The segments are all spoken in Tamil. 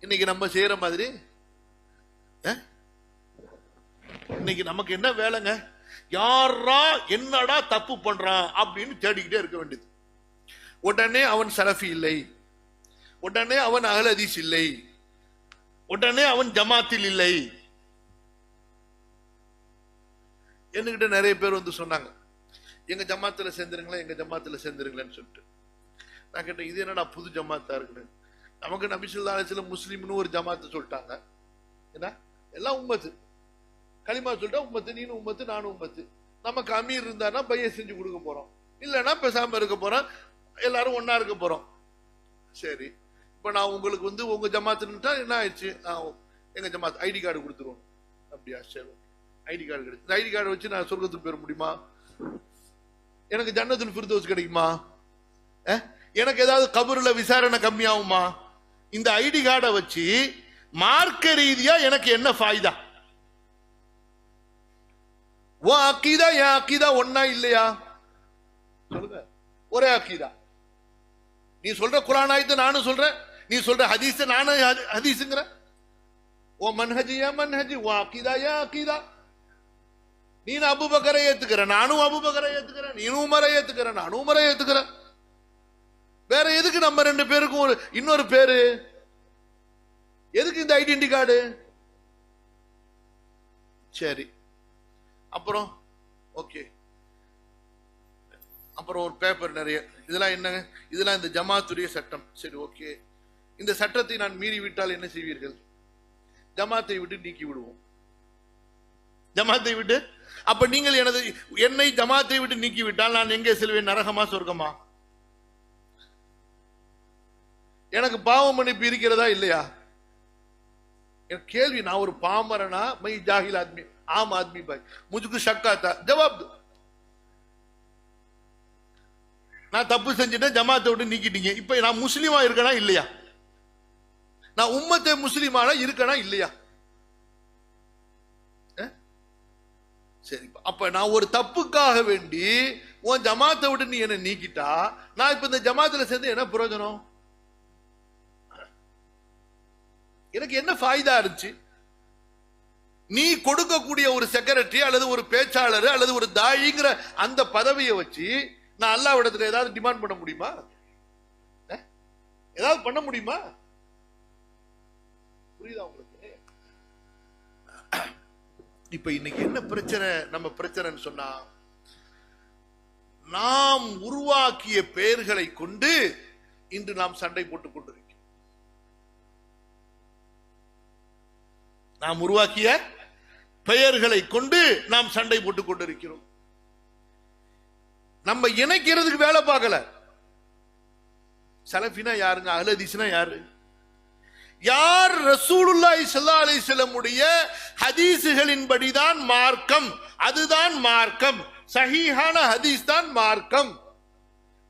இன்னைக்கு நம்ம செய்யற மாதிரி? இன்னைக்கு நமக்கு என்ன வேலைங்க? யாரா என்னடா தப்பு பண்றான் அப்படின்னு தேடிக்கிட்டே இருக்க வேண்டியது. உடனே அவன் சலஃபி இல்லை. உடனே அவன் அகலதீஸ் இல்லை. உடனே அவன் ஜமாத்தில் இல்லை. என்கிட்ட நிறைய பேர் வந்து சொன்னாங்க. எங்க ஜமாத்துல சேர்ந்துருங்களேன் எங்க ஜமாத்துல சேர்ந்துருங்களேன்னு சொல்லிட்டு. நான் கேட்டேன் இது என்னடா புது ஜமாத்தா இருக்குன்னு? நமக்கு நபிசுல்லா சில முஸ்லீம்னு ஒரு ஜமாத்து சொல்லிட்டாங்க. என்ன? எல்லாம் உம்மத்து. களிமா சொல்லிட்டா உம்மத்து நீனும் உம்மத்து நானும் உம்மத்து. நமக்கு அமீர் இருந்தானா பைய செஞ்சு கொடுக்க போறோம். இல்லைன்னா பேசாம இருக்க போறோம். எல்லாரும் ஒன்னா இருக்க போறோம். சரி. இப்ப நான் உங்களுக்கு வந்து உங்க ஜமாத்துட்டா என்ன ஆயிடுச்சு? நான் எங்க ஜமாத் ஐடி கார்டு கொடுத்துருவோம். அப்படியா? சரி ஐடி கார்டு கிடைச்சு. இந்த ஐடி கார்டு வச்சு நான் சொர்க்கத்துக்கு போயிட முடியுமா? எனக்கு ஜன்னத்தில் ஃபிர்தோஸ் கிடைக்குமா? எனக்கு ஏதாவது கபூர்ல விசாரணை கம்மியாகுமா? இந்த ஐடி கார்டை வச்சு மார்க்க ரீதியா எனக்கு என்ன ஃபாய்தா? ஓ அக்கீதா என் அக்கீதா ஒன்னா இல்லையா? சொல்லுங்க. ஒரே அக்கீதா. நீ சொல்ற குரான் ஆயத்தை நானும் சொல்றேன். நீ சொல்ற ஹதீஸ் நானும் ஹதி- ஹதீஸுங்கிற? ஓ மன்ஹஜி ஏன் மன்ஹஜி? ஓ அக்கீதா ஏன் அக்கீதா? நீ அபுபக்கரை ஏத்துக்கிற நானும் அபுபக்கரை ஏத்துக்கிறேன். நீனும் உமரை ஏத்துக்கிறேன். நானும் உமரை ஏத்துக்கிறேன். வேற எதுக்கு நம்ம ரெண்டு பேருக்கும் ஒரு இன்னொரு பேரு? எதுக்கு இந்த ஐடென்டி கார்டு சரி. அப்புறம் ஓகே அப்புறம் ஒரு பேப்பர் நிறைய. இதெல்லாம் என்னங்க? இதெல்லாம் இந்த ஜமாத்துடைய சட்டம். சரி ஓகே இந்த சட்டத்தை நான் மீறி விட்டால் என்ன செய்வீர்கள்? ஜமாத்தை விட்டு நீக்கி விடுவோம். ஜமாத்தை விட்டு? அப்ப நீங்கள் எனது என்னை ஜமாத்தை விட்டு நீக்கி விட்டால் நான் எங்கே செல்வேன்? நரகமா சொர்க்கமா? எனக்கு பாவ மன்னிப்பு இருக்கிறதா இல்லையா? என் கேள்வி நான் ஒரு பாமரனா? மை ஜாகில் ஆத்மி ஆம் ஆத்மி பாய். முஜுக்கு சக்காத்தா ஜவாப் நான் தப்பு செஞ்சுட்டேன் ஜமாத்தை விட்டு நீக்கிட்டீங்க. இப்ப நான் முஸ்லீமா இருக்கனா இல்லையா? நான் உம்மத்தை முஸ்லீமான இருக்கனா இல்லையா? சரி அப்ப நான் ஒரு தப்புக்காக வேண்டி உன் ஜமாத்தை விட்டு நீ என்ன நீக்கிட்டா நான் இப்ப இந்த ஜமாத்துல சேர்ந்து என்ன பிரயோஜனம்? எனக்கு என்ன ஃபாய்தா இருந்துச்சு? நீ கொடுக்கக்கூடிய ஒரு செக்ரட்டரி அல்லது ஒரு பேச்சாளர் அல்லது ஒரு தாயிங்கிற அந்த பதவியை வச்சு நான் அல்லாவிடத்துல ஏதாவது டிமாண்ட் பண்ண முடியுமா? ஏதாவது பண்ண முடியுமா? புரியுதா உங்களுக்கு? இப்ப இன்னைக்கு என்ன பிரச்சனை? நம்ம பிரச்சனைன்னு சொன்னா நாம் உருவாக்கிய பெயர்களை கொண்டு இன்று நாம் சண்டை போட்டுக் கொண்டிருக்கிறோம். நாம் உருவாக்கிய பெயர்களை கொண்டு நாம் சண்டை போட்டுக் கொண்டிருக்கிறோம். நம்ம இணைக்கிறதுக்கு வேலை பார்க்கல. சலஃபினா யாருங்க? அஹ்லதீஸ்னா யாரு? யார் ரசூலுல்லாஹி ஸல்லல்லாஹு அலைஹி வஸல்லமுடைய ஹதீஸுகளின்படிதான் மார்க்கம்? அதுதான் மார்க்கம். சஹீஹான ஹதீஸ் தான் மார்க்கம்.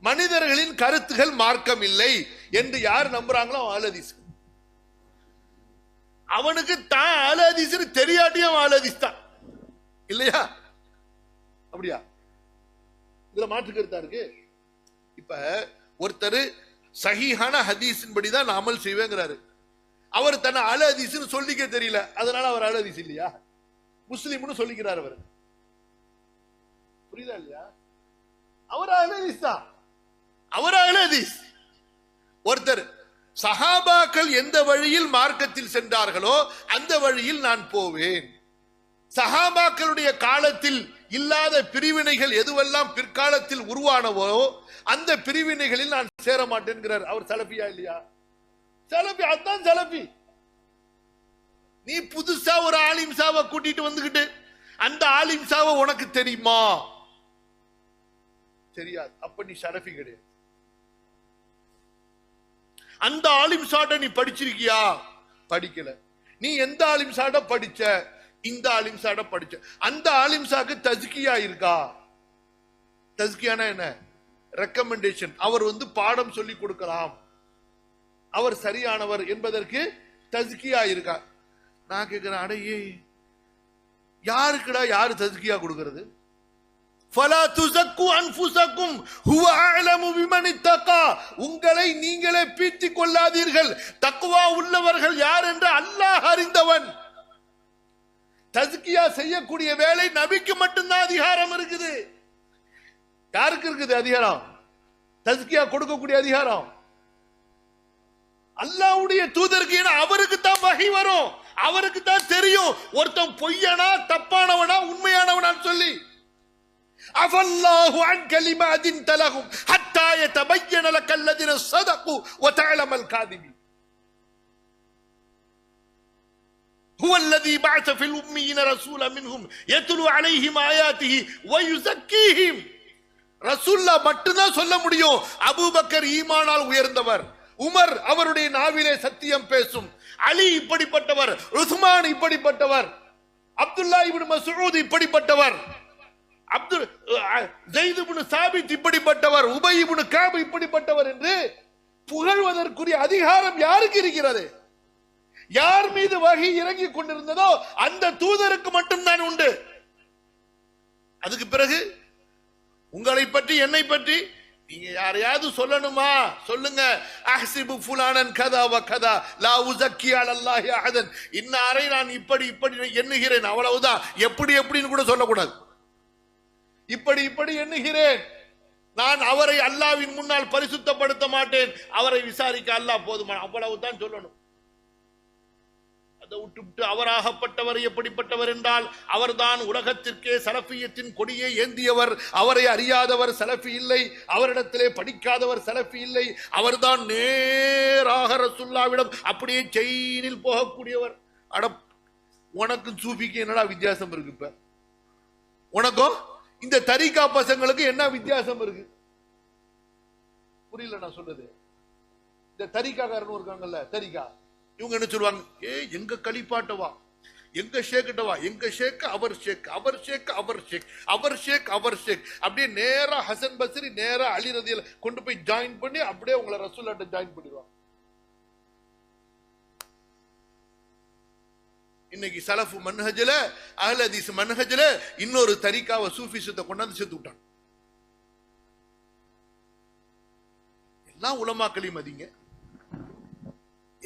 மனிதர்களின் கருத்துகள் மார்க்கம் இல்லை என்று யார் நம்புறாங்களோ அகலதீஸ் அவனுக்கு தான் ஆலதீஸ்னு தெரியாட்டியும் அவன் தான். இல்லையா? அப்படியா? இதுல மாற்று கருத்தா இருக்கு? இப்ப ஒருத்தர் சகிஹான ஹதீஸின் படிதான் நான் அமல் செய்வேங்கிறாரு. அவர் தன்னை அல ஹதீஸ்னு சொல்லிக்க தெரியல. அதனால அவர் அல ஹதீஸ் இல்லையா? முஸ்லீம்னு சொல்லிக்கிறார் அவர். புரியுதா இல்லையா? அவர் அல ஹதீஸ் தான். அவர் அல ஹதீஸ் ஒருத்தர் சஹாபாக்கள் எந்த வழியில் மார்க்கத்தில் சென்றார்களோ அந்த வழியில் நான் போவேன். சஹாபாக்களுடைய காலத்தில் இல்லாத பிரிவினைகள் எதுவெல்லாம் பிற்காலத்தில் உருவானவோ அந்த பிரிவினைகளில் நான் சேர மாட்டேன்கிறார் அவர் சலபியா இல்லையா? சலபி அதான் சலபி நீ புதுசா ஒரு ஆலிம் சாவை கூட்டிட்டு வந்துகிட்டு அந்த ஆலிம் சாவை உனக்கு தெரியுமா? தெரியாது. அப்ப நீ சலபி கிடையாது. அந்த ஆலிம் சாட்டை நீ படிச்சிருக்கியா? படிக்கல. நீ எந்த ஆலிம் சாட்ட படிச்ச? இந்த ஆலிம் சாட்ட படிச்ச. அந்த ஆலிம் சாக்கு தஸ்கியா இருக்கா? தஸ்கியானா என்ன? ரெக்கமெண்டேஷன் அவர் வந்து பாடம் சொல்லி கொடுக்கலாம். அவர் சரியானவர் என்பதற்கு தஸ்கியா இருக்கா? நான் கேட்கிறேன் அடையே. யாருக்குடா யாரு தஸ்கியா கொடுக்கறது? ஃபலா துஸக்கு அன்ஃபுஸக்கும் ஹுவ அஅலமு பிமன் உங்களை நீங்களே பீத்திக் கொள்ளாதீர்கள். தக்குவா உள்ளவர்கள் யார் என்று அல்லாஹ் அறிந்தவன். தஸ்கியா செய்யக்கூடிய வேலை நபிக்கு மட்டும்தான் அதிகாரம் இருக்குது. யாருக்கு இருக்குது அதிகாரம்? தஸ்கியா கொடுக்கக்கூடிய அதிகாரம்? அல்லாவுடைய தூதருக்கு அவருக்கு தான் வகை வரும். அவருக்கு தான் தெரியும். ஒருத்தன் பொய்யனா தப்பானவனா உண்மையானவனான்னு சொல்லி. அஃபல்லாஹு அன் கலிமாதின் தலகும் ஹத்தா யதபய்யன லக அல்லதீன ஸதகு வ தஅலமல் காதிபின் هو الذي بعث في الأميين رسولا منهم يتلو عليهم آياته ويزكيهم ரசூல்லா மட்டும்தான் சொல்ல முடியும் அபூபக்கர் ஈமானால் உயர்ந்தவர் உமர் அவருடைய நாவிலே சத்தியம் பேசும் அலி இப்படிப்பட்டவர் உஸ்மான் இப்படிப்பட்டவர் அப்துல்லா இப்னு மஸ்ஊத் இப்படிப்பட்டவர் அப்துல் ஜெயித் சாபித் இப்படிப்பட்டவர் உபயிபுனு இப்னு காப் இப்படிப்பட்டவர் என்று புகழ்வதற்குரிய அதிகாரம் யாருக்கு இருக்கிறது? யார் மீது வகை இறங்கி கொண்டிருந்ததோ அந்த தூதருக்கு மட்டும்தான் உண்டு. அதுக்கு பிறகு உங்களை பற்றி என்னை பற்றி நீங்க யாரையாவது சொல்லணுமா? சொல்லுங்க. அஹ்சிபு ஃபுலானன் கதா வ கதா லா உஸக்கி அலல்லாஹி அஹதன். இன்னாரை நான் இப்படி இப்படி எண்ணுகிறேன். அவ்வளவுதான். எப்படி எப்படின்னு கூட சொல்லக்கூடாது. இப்படி இப்படி எண்ணுகிறேன். நான் அவரை அல்லாவின் முன்னால் பரிசுத்தப்படுத்த மாட்டேன். அவரை விசாரிக்க அல்லாஹ் போதுமா? அவ்வளவுதான் சொல்லணும். அதை விட்டுவிட்டு அவராகப்பட்டவர் எப்படிப்பட்டவர் என்றால் அவர்தான் உலகத்திற்கே சலஃபியத்தின் கொடியை ஏந்தியவர். அவரை அறியாதவர் சலஃபி இல்லை. அவரிடத்திலே படிக்காதவர் சலஃபி இல்லை. அவர்தான் நேராக ரசுல்லாவிடம் அப்படியே செயினில் போகக்கூடியவர். அட உனக்கும் சூஃபிக்கு என்னடா வித்தியாசம் இருக்கு இப்ப? உனக்கும் இந்த தரிகா பசங்களுக்கு என்ன வித்தியாசம் இருக்கு? புரியல நான் சொல்றது. இந்த தரிகாக்காரன் இருக்காங்கல்ல தரிகா இவங்க என்ன சொல்லுவாங்க? ஏ எங்க களிப்பாட்டவா எங்க ஷேக்கிட்டவா எங்க ஷேக் அவர் ஷேக் அவர் ஷேக் அவர் ஷேக். அவர் ஷேக் அவர் ஷேக். அப்படியே நேரா ஹசன் பஸ்ரி நேரா அலி ரதியில் கொண்டு போய் ஜாயின் பண்ணி அப்படியே உங்களை ரசூல்லாட்ட ஜாயின் பண்ணிடுவாங்க. இன்னைக்கு சலஃபு மன்ஹஜ்ல அஹ்ல அதிஸ் மன்ஹஜ்ல இன்னொரு தரிக்காவை சூஃபிசத்தை கொண்டாந்து சேர்த்து விட்டாங்க. எல்லா உலமாக்களையும் மதிங்க.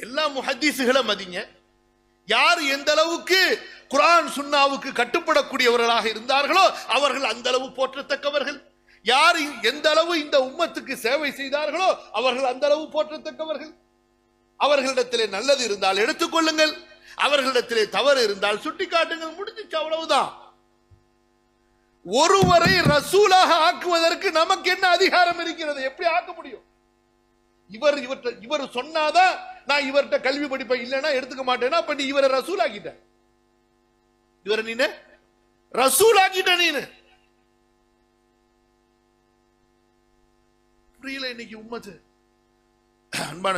எல்லா முஹதீசுகளை மதிங்க. யார் எந்த அளவுக்கு குரான் சுன்னாவுக்கு கட்டுப்படக்கூடியவர்களாக இருந்தார்களோ அவர்கள் அந்த அளவு போற்றத்தக்கவர்கள். யார் எந்த அளவு இந்த உம்மத்துக்கு சேவை செய்தார்களோ அவர்கள் அந்த அளவு போற்றத்தக்கவர்கள். அவர்களிடத்திலே நல்லது இருந்தால் எடுத்துக்கொள்ளுங்கள் அவர்களிடத்திலே தவறு இருந்தால் சுட்டிக்காட்டுங்கள் முடிஞ்சிச்சு அவ்வளவுதான். ஒருவரை ரசூலாக ஆக்குவதற்கு நமக்கு என்ன அதிகாரம் இருக்கிறது? எப்படி ஆக்க முடியும்? இவர் இவர்கிட்ட இவர் சொன்னாதான் நான் இவர்கிட்ட கல்வி படிப்பை இல்லைன்னா எடுத்துக்க மாட்டேன்னா அப்ப நீ இவரை ரசூல் ஆக்கிட்ட இவரை நீனு? ரசூல் ஆக்கிட்ட நீனு. புரியல இன்னைக்கு உண்மை அன்பான